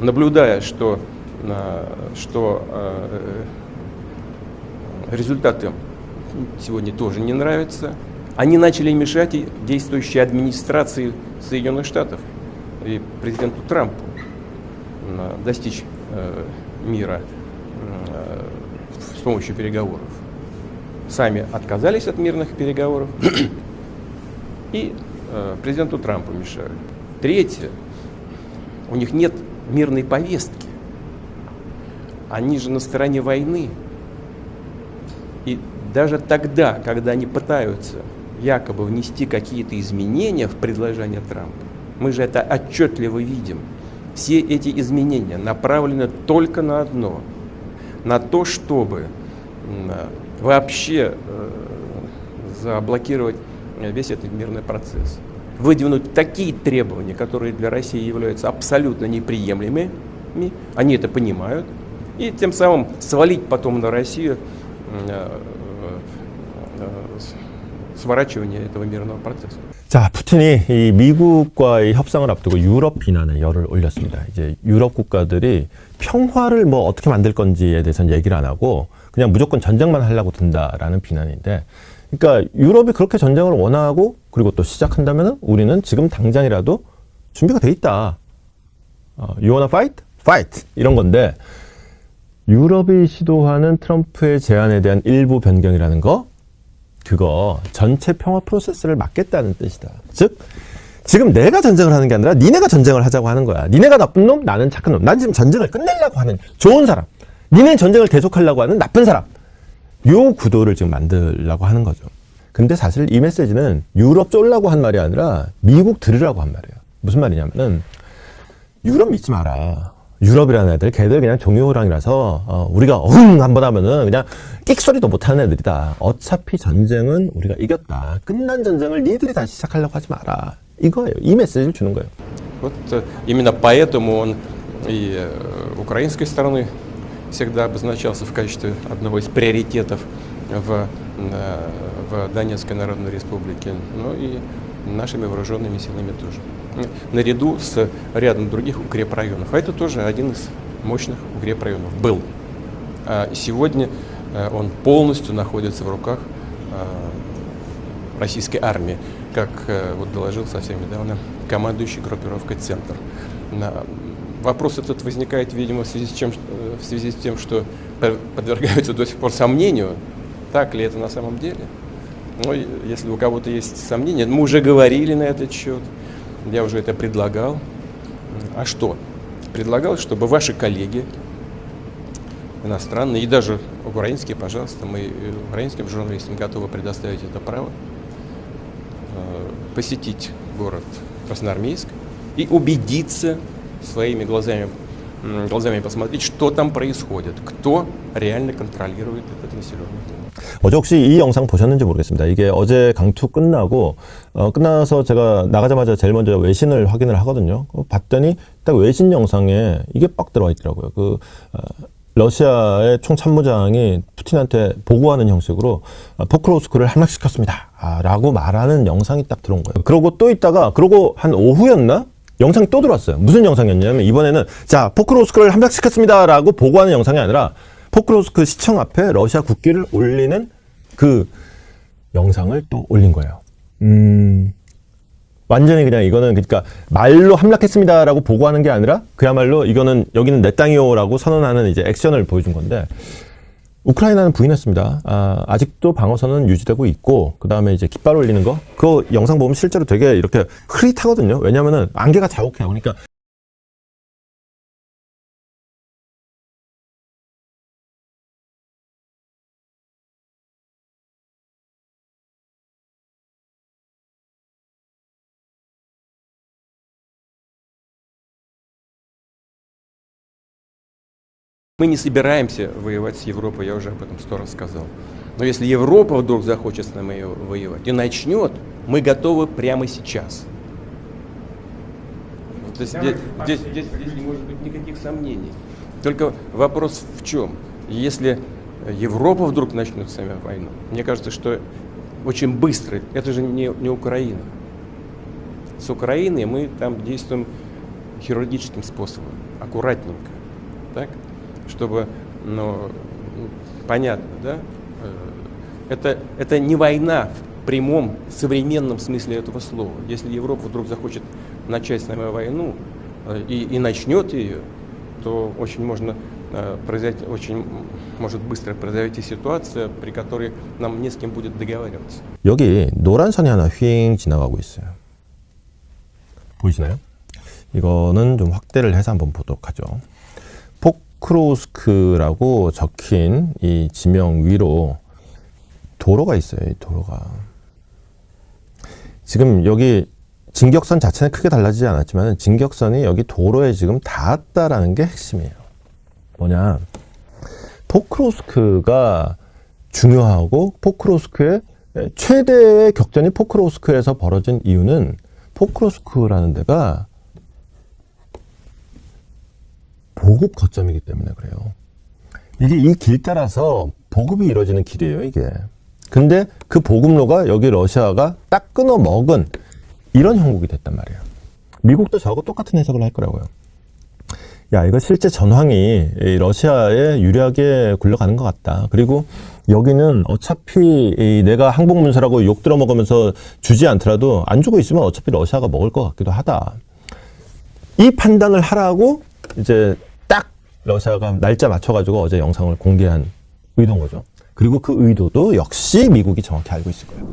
Наблюдая, что, э, что э, результаты сегодня тоже не нравятся, они начали мешать действующей администрации Соединенных Штатов и президенту Трампу э, достичь мира с помощью переговоров. Сами отказались от мирных переговоров и президенту Трампу мешают. Третье, у них нет мирной повестки. Они же на стороне войны. И даже тогда, когда они пытаются якобы внести какие-то изменения в предложение Трампа, мы же это отчетливо видим. Все эти изменения направлены только на одно, на то, чтобы вообще э, заблокировать весь этот мирный процесс. Выдвинуть такие требования, которые для России являются абсолютно неприемлемыми, они это понимают, и тем самым свалить потом на Россию э, э, сворачивание этого мирного процесса. 자, 푸틴이 이 미국과의 협상을 앞두고 유럽 비난에 열을 올렸습니다. 이제 유럽 국가들이 평화를 뭐 어떻게 만들 건지에 대해서는 얘기를 안 하고 그냥 무조건 전쟁만 하려고 든다라는 비난인데 그러니까 유럽이 그렇게 전쟁을 원하고 그리고 또 시작한다면 우리는 지금 당장이라도 준비가 돼 있다. 어, you wanna fight? Fight! 이런 건데 유럽이 시도하는 트럼프의 제안에 대한 일부 변경이라는 거 그거 전체 평화 프로세스를 막겠다는 뜻이다. 즉 지금 내가 전쟁을 하는 게 아니라 니네가 전쟁을 하자고 하는 거야. 니네가 나쁜 놈, 나는 착한 놈. 난 지금 전쟁을 끝내려고 하는 좋은 사람. 니네 전쟁을 계속하려고 하는 나쁜 사람. 요 구도를 지금 만들려고 하는 거죠. 근데 사실 이 메시지는 유럽 쫄라고 한 말이 아니라 미국 들으라고 한 말이에요. 무슨 말이냐면은 유럽 믿지 마라. 유럽이라는 애들 걔들 그냥 종이호랑이라서 어, 우리가 어흥 한번 하면은 그냥 끽소리도 못하는 애들이다. 어차피 전쟁은 우리가 이겼다. 끝난 전쟁을 니들이 다시 시작하려고 하지 마라. 이거예요. 이 메시지를 주는 거예요. Вот э, именно поэтому он и э, украинской стороны всегда обозначался в качестве одного из приоритетов в, э, в Донецкой Народной Республике, но и нашими вооруженными силами тоже. Наряду с рядом других укрепрайонов. А это тоже один из мощных укрепрайонов был. А сегодня э, он полностью находится в руках э, российской армии, как вот доложил совсем недавно командующий группировкой «Центр». Вопрос этот возникает, видимо, в связи с, чем, э, в связи с тем, что подвергаются до сих пор сомнению, так ли это на самом деле. Ну, если у кого-то есть сомнения, мы уже говорили на этот счет, я уже это предлагал. А что? Предлагал, чтобы ваши коллеги, иностранные и даже украинские, пожалуйста, мы э, украинским журналистам готовы предоставить это право, э, посетить город Красноармейск и убедиться своими глазами, м, глазами посмотреть, что там происходит, кто реально контролирует этот населенный пункт. 어제 혹시 이 영상 보셨는지 모르겠습니다. 이게 어제 강투 끝나고 어, 끝나서 제가 나가자마자 제일 먼저 외신을 확인을 하거든요. 어, 봤더니 딱 외신 영상에 이게 빡 들어와 있더라고요. 그 어, 러시아의 총참모장이 푸틴한테 보고하는 형식으로 어, 포크로스크를 함락시켰습니다. 아, 라고 말하는 영상이 딱 들어온 거예요. 그러고 또 있다가 그러고 한 오후였나? 영상이 또 들어왔어요. 무슨 영상이었냐면 이번에는 자 포크로스크를 함락시켰습니다라고 보고하는 영상이 아니라 포크로스크 시청 앞에 러시아 국기를 올리는 그 영상을 또 올린 거예요. 음, 완전히 그냥 이거는 그러니까 말로 함락했습니다라고 보고하는 게 아니라 그야말로 이거는 여기는 내 땅이요라고 선언하는 이제 액션을 보여준 건데 우크라이나는 부인했습니다. 아, 아직도 방어선은 유지되고 있고 그 다음에 이제 깃발 올리는 거그 영상 보면 실제로 되게 이렇게 흐릿하거든요. 왜냐면은 안개가 자욱해요. 그러니까 Мы не собираемся воевать с Европой, я уже об этом сто раз сказал. Но если Европа вдруг захочет с нами воевать и начнет, мы готовы прямо сейчас. Вот здесь, здесь, здесь, здесь- здесь не может быть никаких сомнений. Только вопрос в чем? Если Европа вдруг начнет с нами войну, мне кажется, что очень быстро, это же не, не Украина. С Украиной мы там действуем хирургическим способом. аккуратненько, так, чтобы, ну, понятно, да, Э, это, это не война в прямом современном смысле этого слова. Если Европа вдруг захочет начать с нами войну э, и, и начнет ее, то очень можно э, произойти, очень м, может быстро произойти ситуация, при которой нам не с кем будет договариваться. 여기 노란 선이 하나 휘잉 지나가고 있어요. 보이시나요? 이거는 좀 확대를 해서 한번 보도록 하죠. 포크로스크라고 적힌 이 지명 위로 도로가 있어요. 이 도로가. 지금 여기 진격선 자체는 크게 달라지지 않았지만 진격선이 여기 도로에 지금 닿았다라는 게 핵심이에요. 뭐냐? 포크로스크가 중요하고 포크로스크의 최대의 격전이 포크로스크에서 벌어진 이유는 포크로스크라는 데가 보급 거점이기 때문에 그래요. 이게 이 길 따라서 보급이 이루어지는 길이에요, 이게. 근데 그 보급로가 여기 러시아가 딱 끊어 먹은 이런 형국이 됐단 말이에요. 미국도 저하고 똑같은 해석을 할 거라고요. 야, 이거 실제 전황이 이 러시아에 유리하게 굴러가는 것 같다. 그리고 여기는 어차피 이 내가 항복문서라고 욕 들어먹으면서 주지 않더라도 안 주고 있으면 어차피 러시아가 먹을 것 같기도 하다. 이 판단을 하라고 이제 딱 러시아가 날짜 맞춰가지고 어제 영상을 공개한 의도인 거죠. 그리고 그 의도도 역시 미국이 정확히 알고 있을 거예요.